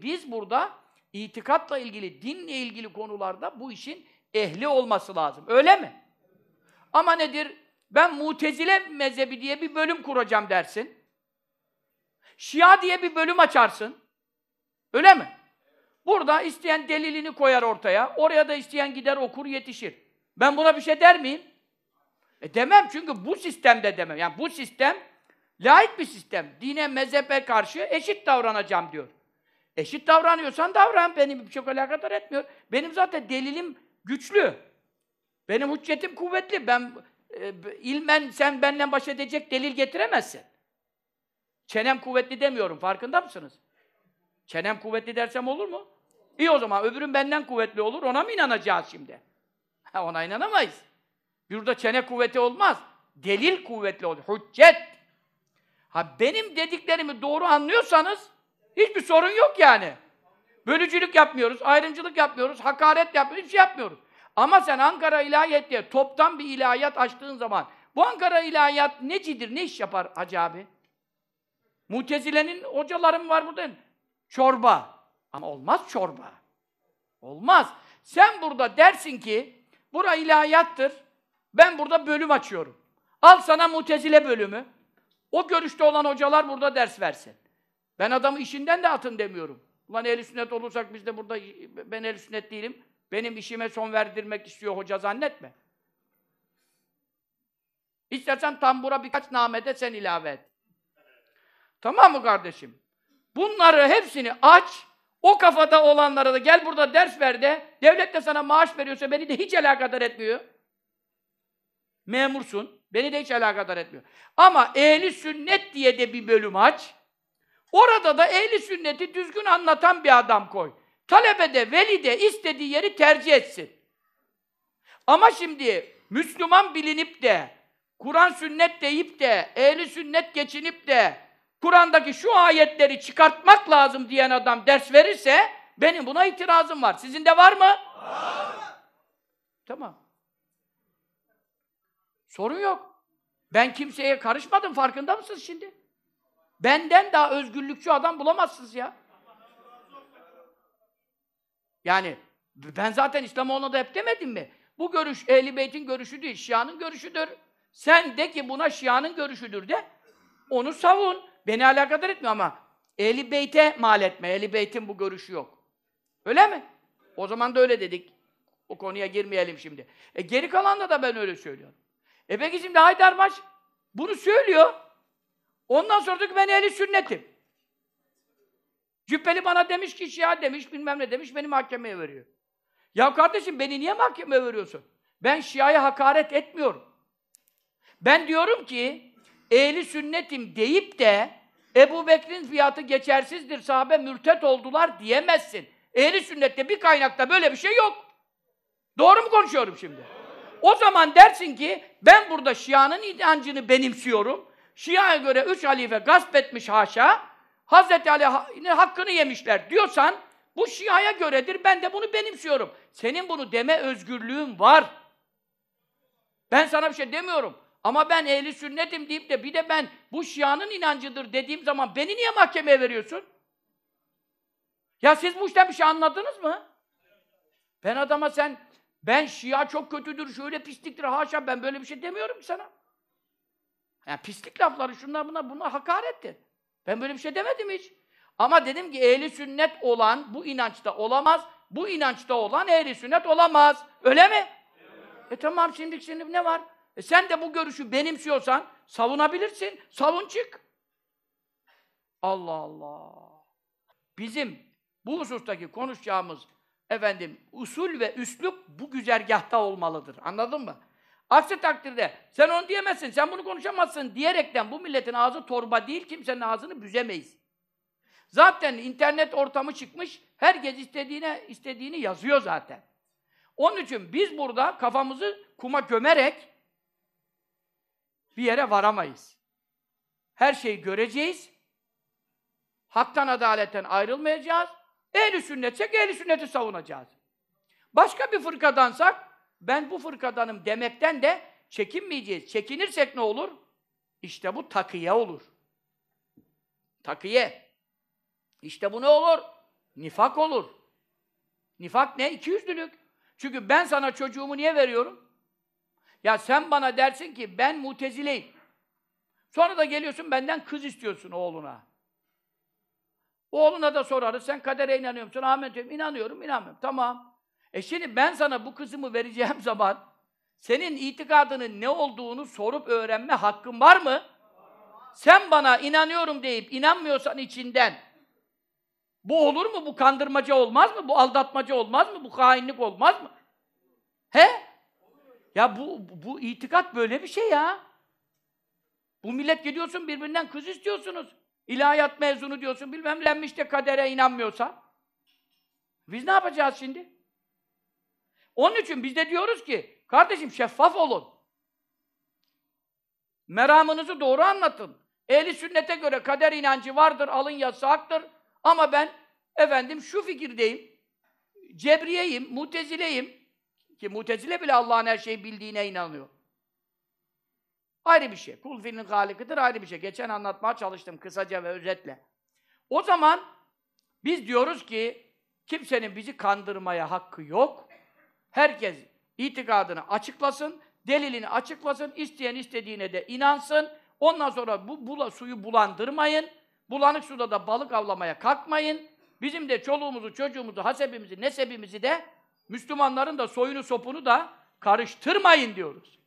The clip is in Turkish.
Biz burada itikatla ilgili, dinle ilgili konularda bu işin ehli olması lazım. Öyle mi? Ama nedir? Ben Mutezile mezhebi diye bir bölüm kuracağım dersin. Şia diye bir bölüm açarsın. Öyle mi? Burada isteyen delilini koyar ortaya. Oraya da isteyen gider okur yetişir. Ben buna bir şey der miyim? E demem çünkü bu sistemde demem. Yani bu sistem laik bir sistem. Dine, mezhebe karşı eşit davranacağım diyor. Eşit davranıyorsan davran. Benim bir çok alakadar etmiyor. Benim zaten delilim güçlü. Benim hüccetim kuvvetli. Ben e, ilmen sen benden baş edecek delil getiremezsin. Çenem kuvvetli demiyorum. Farkında mısınız? Çenem kuvvetli dersem olur mu? İyi o zaman. Öbürün benden kuvvetli olur. Ona mı inanacağız şimdi? Ha, ona inanamayız. Burada çene kuvveti olmaz. Delil kuvvetli olur. Hüccet. Ha benim dediklerimi doğru anlıyorsanız hiçbir sorun yok yani. Bölücülük yapmıyoruz, ayrımcılık yapmıyoruz, hakaret yapmıyoruz, hiçbir şey yapmıyoruz. Ama sen Ankara İlahiyat diye toptan bir ilahiyat açtığın zaman bu Ankara İlahiyat necidir, ne iş yapar Hacı abi? Mutezile'nin hocalarım var burada. Çorba. Ama olmaz çorba. Olmaz. Sen burada dersin ki bura ilahiyattır. Ben burada bölüm açıyorum. Al sana mutezile bölümü. O görüşte olan hocalar burada ders versin. Ben adamı işinden de atın demiyorum. Ulan ehli sünnet olursak biz de burada ben ehli sünnet değilim. Benim işime son verdirmek istiyor hoca zannetme. İstersen tambura birkaç namede sen ilave et. Tamam mı kardeşim? Bunları hepsini aç. O kafada olanlara da gel burada ders ver de devlet de sana maaş veriyorsa beni de hiç alakadar etmiyor. Memursun. Beni de hiç alakadar etmiyor. Ama ehli sünnet diye de bir bölüm aç. Orada da ehli sünneti düzgün anlatan bir adam koy. Talebe de, veli de istediği yeri tercih etsin. Ama şimdi Müslüman bilinip de, Kur'an sünnet deyip de, ehli sünnet geçinip de, Kur'an'daki şu ayetleri çıkartmak lazım diyen adam ders verirse, benim buna itirazım var. Sizin de var mı? Tamam. Sorun yok. Ben kimseye karışmadım, farkında mısınız şimdi? Benden daha özgürlükçü adam bulamazsınız ya. Yani ben zaten İslamoğlu'na da hep demedim mi? Bu görüş Ehl-i Beyt'in görüşü değil, Şia'nın görüşüdür. Sen de ki buna Şia'nın görüşüdür de, onu savun. Beni alakadar etmiyor ama Ehl-i Beyt'e mal etme. Ehl-i Beyt'in bu görüşü yok. Öyle mi? O zaman da öyle dedik. O konuya girmeyelim şimdi. E geri kalanda da ben öyle söylüyorum. E peki şimdi Haydarbaş bunu söylüyor. Ondan sonra diyor ki ben ehli sünnetim. Cübbeli bana demiş ki Şia demiş, bilmem ne demiş, beni mahkemeye veriyor. Ya kardeşim beni niye mahkemeye veriyorsun? Ben Şia'ya hakaret etmiyorum. Ben diyorum ki ehli sünnetim deyip de Ebu Bekir'in fiyatı geçersizdir, sahabe mürtet oldular diyemezsin. Ehli sünnette bir kaynakta böyle bir şey yok. Doğru mu konuşuyorum şimdi? O zaman dersin ki ben burada Şia'nın inancını benimsiyorum. Şia'ya göre üç halife gasp etmiş haşa. Hazreti Ali'nin hakkını yemişler diyorsan bu Şia'ya göredir. Ben de bunu benimsiyorum. Senin bunu deme özgürlüğün var. Ben sana bir şey demiyorum. Ama ben ehli sünnetim deyip de bir de ben bu Şia'nın inancıdır dediğim zaman beni niye mahkemeye veriyorsun? Ya siz bu işten bir şey anladınız mı? Ben adama sen ben Şia çok kötüdür, şöyle pisliktir, haşa ben böyle bir şey demiyorum sana. Yani pislik lafları şunlar bunlar, bunlar hakarettir. Ben böyle bir şey demedim hiç. Ama dedim ki ehli sünnet olan bu inançta olamaz, bu inançta olan ehli sünnet olamaz. Öyle mi? Evet. E tamam şimdi şimdi ne var? E sen de bu görüşü benimsiyorsan savunabilirsin. Savun çık. Allah Allah. Bizim bu husustaki konuşacağımız efendim usul ve üslup bu güzergahta olmalıdır. Anladın mı? Aksi takdirde sen onu diyemezsin, sen bunu konuşamazsın diyerekten bu milletin ağzı torba değil, kimsenin ağzını büzemeyiz. Zaten internet ortamı çıkmış, herkes istediğine istediğini yazıyor zaten. Onun için biz burada kafamızı kuma gömerek bir yere varamayız. Her şeyi göreceğiz. Haktan adaletten ayrılmayacağız. Ehli sünnetsek ehli sünneti savunacağız. Başka bir fırkadansak ben bu fırkadanım demekten de çekinmeyeceğiz. Çekinirsek ne olur? İşte bu takiye olur. Takiye. İşte bu ne olur? Nifak olur. Nifak ne? İkiyüzlülük. Çünkü ben sana çocuğumu niye veriyorum? Ya sen bana dersin ki ben mutezileyim. Sonra da geliyorsun benden kız istiyorsun oğluna. Oğluna da sorarız. Sen kadere inanıyor musun? Ahmet diyorum. İnanıyorum, inanmıyorum. Tamam. E şimdi ben sana bu kızımı vereceğim zaman senin itikadının ne olduğunu sorup öğrenme hakkın var mı? Sen bana inanıyorum deyip inanmıyorsan içinden bu olur mu? Bu kandırmaca olmaz mı? Bu aldatmaca olmaz mı? Bu hainlik olmaz mı? He? Ya bu, bu itikat böyle bir şey ya. Bu millet gidiyorsun birbirinden kız istiyorsunuz. İlahiyat mezunu diyorsun, bilmem lenmiş de kadere inanmıyorsa. Biz ne yapacağız şimdi? Onun için biz de diyoruz ki, kardeşim şeffaf olun. Meramınızı doğru anlatın. Ehli sünnete göre kader inancı vardır, alın yasaktır. Ama ben efendim şu fikirdeyim. Cebriyeyim, mutezileyim. Ki mutezile bile Allah'ın her şeyi bildiğine inanıyor. Ayrı bir şey. Kul fiilin halikidir ayrı bir şey. Geçen anlatmaya çalıştım kısaca ve özetle. O zaman biz diyoruz ki kimsenin bizi kandırmaya hakkı yok. Herkes itikadını açıklasın, delilini açıklasın, isteyen istediğine de inansın. Ondan sonra bu bula, suyu bulandırmayın. Bulanık suda da balık avlamaya kalkmayın. Bizim de çoluğumuzu, çocuğumuzu, hasebimizi, nesebimizi de Müslümanların da soyunu sopunu da karıştırmayın diyoruz.